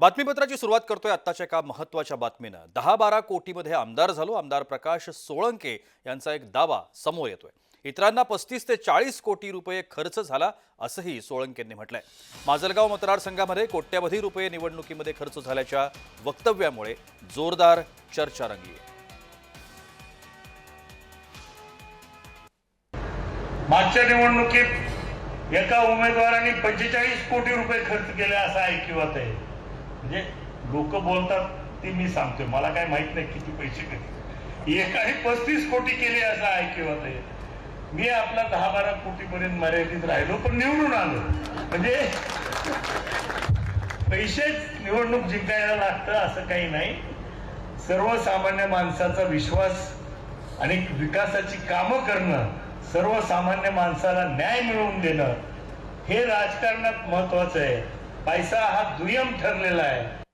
बातमीपत्राची सुरुवात करतोय आत्ताच्या एका महत्त्वाच्या बातमीनं. दहा बारा कोटीमध्ये आमदार झालो आमदार प्रकाश सोळंके यांचा एक दावा समोर येतोय. इतरांना पस्तीस ते चाळीस कोटी रुपये खर्च झाला असंही सोळंकेंनी म्हटलंय. माजलगाव मतदारसंघामध्ये कोट्यवधी रुपये निवडणुकीमध्ये खर्च झाल्याच्या वक्तव्यामुळे जोरदार चर्चा रंगली मागच्या निवडणुकीत एका उमेदवारांनी पंचेचाळीस कोटी रुपये खर्च केले असं ऐकिवात आहे. म्हणजे लोक बोलतात ते मी सांगतोय. मला काय माहीत नाही किती पैसे कधी एकाने पस्तीस कोटी केले असं ऐकिवत आहे. मी आपला दहा बारा कोटी पर्यंत मर्यादित राहिलो पण निवडून आलो. म्हणजे पैसेच निवडणूक जिंकायला लागतं असं काही नाही. सर्वसामान्य माणसाचा विश्वास आणि विकासाची कामं करणं सर्वसामान्य माणसाला न्याय मिळवून देणं हे राजकारणात महत्वाचं आहे. पैसा हा दुय्यम ठरलेला आहे.